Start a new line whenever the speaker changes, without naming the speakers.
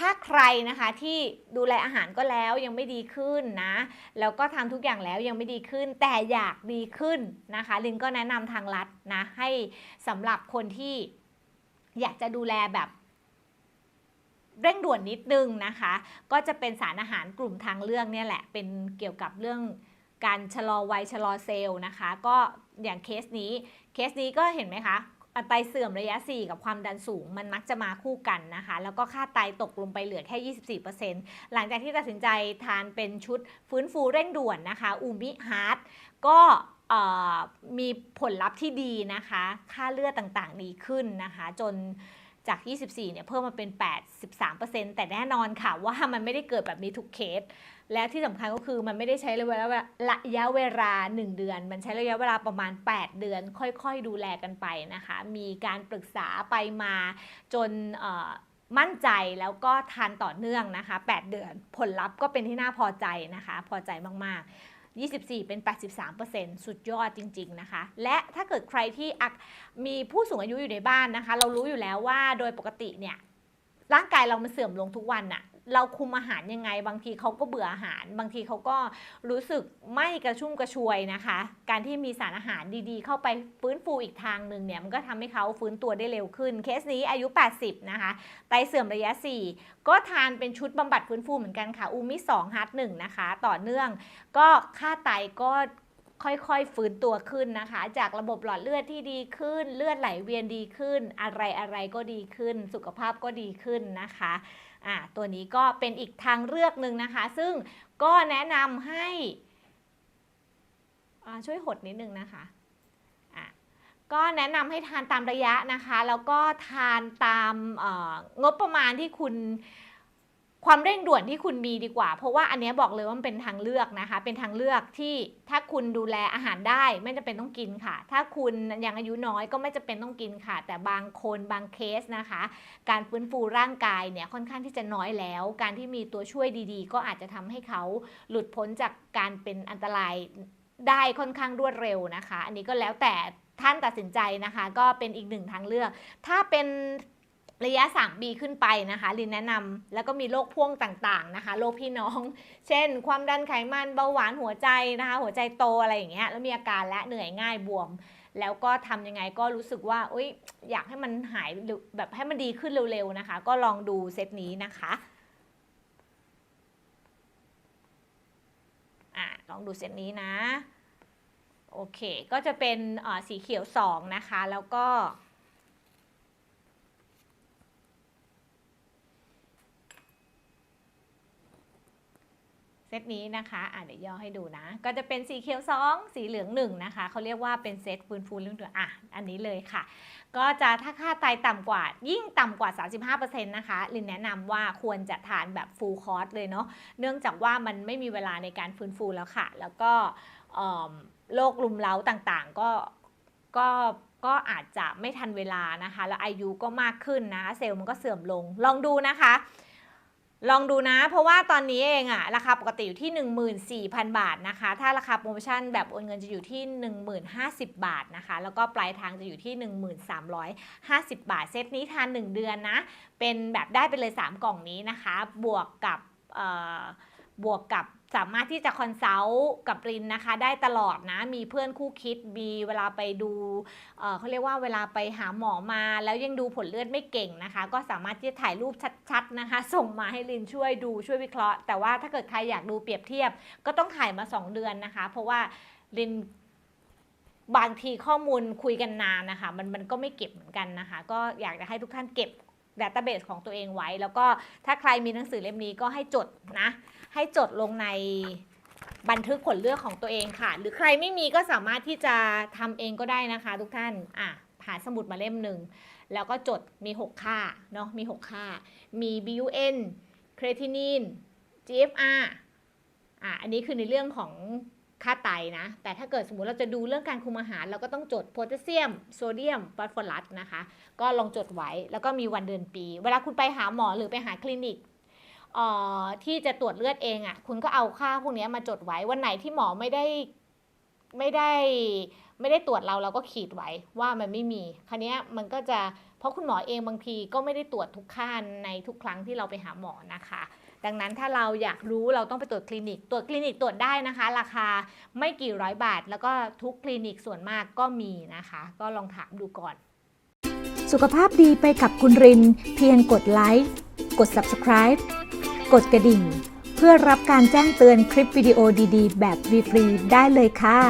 ถ้าใครนะคะที่ดูแลอาหารก็แล้วยังไม่ดีขึ้นนะ แล้วก็ทำทุกอย่างแล้วยังไม่ดีขึ้น แต่อยากดีขึ้นนะคะ ลินก็แนะนำทางลัดนะให้สำหรับคนที่อยากจะดูแลแบบเร่งด่วนนิดนึงนะคะ ก็จะเป็นสารอาหารกลุ่มทางเลือกเนี่ยแหละ เป็นเกี่ยวกับเรื่องการชะลอวัยชะลอเซลล์นะคะ ก็อย่างเคสนี้ เคสนี้ก็เห็นไหมคะ อัตราเสื่อมระยะ 4 กับความดันสูง มันมักจะมาคู่กันนะคะ แล้วก็ค่าไตตกลงไปเหลือแค่ 24%หลังจากที่ตัดสินใจทานเป็นชุดฟื้นฟูเร่งด่วนนะคะอูมิฮาร์ดก็มีผลลัพธ์ที่ดีนะคะ ค่าเลือดต่างๆดีขึ้นนะคะ จน จาก 24 เนี่ยเพิ่มมาเป็น 83%แต่แน่นอนค่ะว่ามันไม่ได้เกิดแบบนี้ทุกเคส และที่สำคัญก็คือมันไม่ได้ใช้ระยะเวลาระยะเวลา 1 เดือน มันใช้ระยะเวลาประมาณ 8 เดือน ค่อยๆ ดูแลกันไปนะคะ มีการปรึกษาไปมาจนมั่นใจแล้วก็ทานต่อเนื่องนะคะ 8 เดือน ผลลัพธ์ก็เป็นที่น่าพอใจนะคะ พอใจมากๆ 24 เป็น 83%สุดยอดจริง ๆ นะคะ และถ้าเกิดใครที่มีผู้สูงอายุอยู่ในบ้านนะคะ เรารู้อยู่แล้วว่าโดยปกติเนี่ยร่างกายเรามันเสื่อมลงทุกวันน่ะ เราคุมอาหารยังไง บางทีเขาก็เบื่ออาหาร บางทีเขาก็รู้สึกไม่กระชุ่มกระชวยนะคะ การที่มีสารอาหารดีๆ เข้าไปฟื้นฟูอีกทางหนึ่งเนี่ยมันก็ทำให้เขาฟื้นตัวได้เร็วขึ้น เคสนี้อายุ 80 นะคะ ไตเสื่อมระยะ 4 ก็ทานเป็นชุดบำบัดฟื้นฟูเหมือนกันค่ะ อูมิ2ฮาร์ด1นะคะ ต่อเนื่องก็ค่าไตก็ ค่อยๆฟื้นตัวขึ้นนะคะ จากระบบหลอดเลือดที่ดีขึ้น เลือดไหลเวียนดีขึ้น อะไรอะไรๆก็ดีขึ้น สุขภาพก็ดีขึ้นนะคะอ่าตัวนี้ก็เป็นอีกทางเลือกหนึ่งนะคะ ซึ่งก็แนะนำให้ช่วยหดนิดนึงนะคะก็แนะนำให้ทานตามระยะนะคะ แล้วก็ทานตามงบประมาณที่คุณ ความเร่งด่วนที่คุณมีดีกว่า เพราะว่าอันนี้บอกเลยว่ามันเป็นทางเลือกนะคะ เป็นทางเลือกที่ถ้าคุณดูแลอาหารได้ไม่จำเป็นต้องกินค่ะ ถ้าคุณยังอายุน้อยก็ไม่จำเป็นต้องกินค่ะ แต่บางคนบางเคสนะคะ การฟื้นฟูร่างกายเนี่ยค่อนข้างที่จะน้อยแล้ว การที่มีตัวช่วยดีๆ ก็อาจจะทำให้เขาหลุดพ้นจากการเป็นอันตรายได้ค่อนข้างรวดเร็วนะคะ อันนี้ก็แล้วแต่ท่านตัดสินใจนะคะ ก็เป็นอีกหนึ่งทางเลือก ถ้าเป็น ระยะ3ปีขึ้นไปนะคะลินแนะนำแล้วก็มีโรคพ่วงต่างๆนะคะโรคพี่น้อง เช่น ความดันไขมันเบาหวานหัวใจนะคะ หัวใจโตอะไรอย่างเงี้ยแล้วมีอาการและเหนื่อยง่ายบวม แล้วก็ทำยังไงก็รู้สึกว่าอยอยากให้มันหายแบบให้มันดีขึ้นเร็วๆนะคะ ก็ลองดูเซตนี้นะคะอะลองดูเซตนี้นะ โอเค ก็จะเป็นสีเขียว 2 นะคะ แล้วก็ เซตนี้นะคะอะเดี๋ยวย่อให้ดูนะ ก็จะเป็นสีเขียว 2 สีเหลือง1นะคะเขาเรียกว่าเป็นเซตฟื้นฟูเรื่องตัวอะอันนี้เลยค่ะ ก็จะถ้าค่าไตต่ำกว่ายิ่งต่ำกว่า 35%นะคะลินแนะนำว่าควรจะทานแบบฟูลคอร์สเลยเนาะเนื่องจากว่ามันไม่มีเวลาในการฟื้นฟูแล้วค่ะ แล้วก็โรคลุมเล้าต่างๆ ก็ก็ก็อาจจะไม่ทันเวลานะคะ แล้วอายุก็มากขึ้นนะ เซลล์มันก็เสื่อมลงลองดูนะคะ ลองดูนะ เพราะว่าตอนนี้เองอะราคาปกติอยู่ที่ 14,000 บาทนะคะ ถ้าราคาโปรโมชั่นแบบโอนเงินจะอยู่ที่ 1050 บาทนะคะ แล้วก็ปลายทางจะอยู่ที่ 1350 บาท เซตนี้ทาน 1 เดือนนะ เป็นแบบได้ไปเลย 3 กล่องนี้นะคะ บวกกับบวกกับ สามารถที่จะคอนซัลท์กับรินนะคะ ได้ตลอดนะ มีเพื่อนคู่คิดมีเวลาไปดูเเขาเรียกว่าเวลาไปหาหมอมา แล้วยังดูผลเลือดไม่เก่งนะคะ ก็สามารถที่จะถ่ายรูปชัด ๆนะคะ ส่งมาให้ลินช่วยดูช่วยวิเคราะห์ แต่ว่าถ้าเกิดใครอยากดูเปรียบเทียบ ก็ต้องถ่ายมา 2 เดือนนะคะ เพราะว่าลินบางทีข้อมูลคุยกันนานนะคะ มันมันก็ไม่เก็บเหมือนกันนะคะ ก็อยากจะให้ทุกท่านเก็บดัตเตอร์เบสของตัวเองไว้ แล้วก็ถ้าใครมีหนังสือเล่มนี้ก็ให้จดนะ ให้จดลงในบันทึกผลเลือกของตัวเองค่ะ หรือใครไม่มีก็สามารถที่จะทำเองก็ได้นะคะ ทุกท่านอะหาสมุดมาเล่มหนึ่ง แล้วก็จดมี 6 ค่าเนาะมี 6 ค่า มี BUN creatinine GFR อะอันนี้คือในเรื่องของค่าไตนะ แต่ถ้าเกิดสมมุติเราจะดูเรื่องการคุมอาหาร เราก็ต้องจดโพแทสเซียม โซเดียมฟอสฟอรัสนะคะ ก็ลองจดไว้ แล้วก็มีวันเดือนปี เวลาคุณไปหาหมอหรือไปหาคลินิก ที่จะตรวจเลือดเองอะ่ะคุณก็เอาค่าพวกนี้มาจดไว้วันไหนที่หมอไม่ได้ไม่ได้ไม่ได้ตรวจเราเราก็ขีดไว้ว่ามันไม่มีคราวเนี้มันก็จะเพราะคุณหมอเองบางทีก็ไม่ได้ตรวจทุกขั้นในทุกครั้งที่เราไปหาหมอนะคะ ดังนั้นถ้าเราอยากรู้เราต้องไปตรวจคลินิก ตรวจคลินิกตรวจได้นะคะ ราคาไม่กี่ร้อยบาท แล้วก็ทุกคลินิกส่วนมากก็มีนะคะ ก็ลองถามดูก่อน
สุขภาพดีไปกับคุณริน เพียงกดไลค์กด subscribe กดกระดิ่ง เพื่อรับการแจ้งเตือนคลิปวิดีโอดีๆ แบบฟรีๆได้เลยค่ะ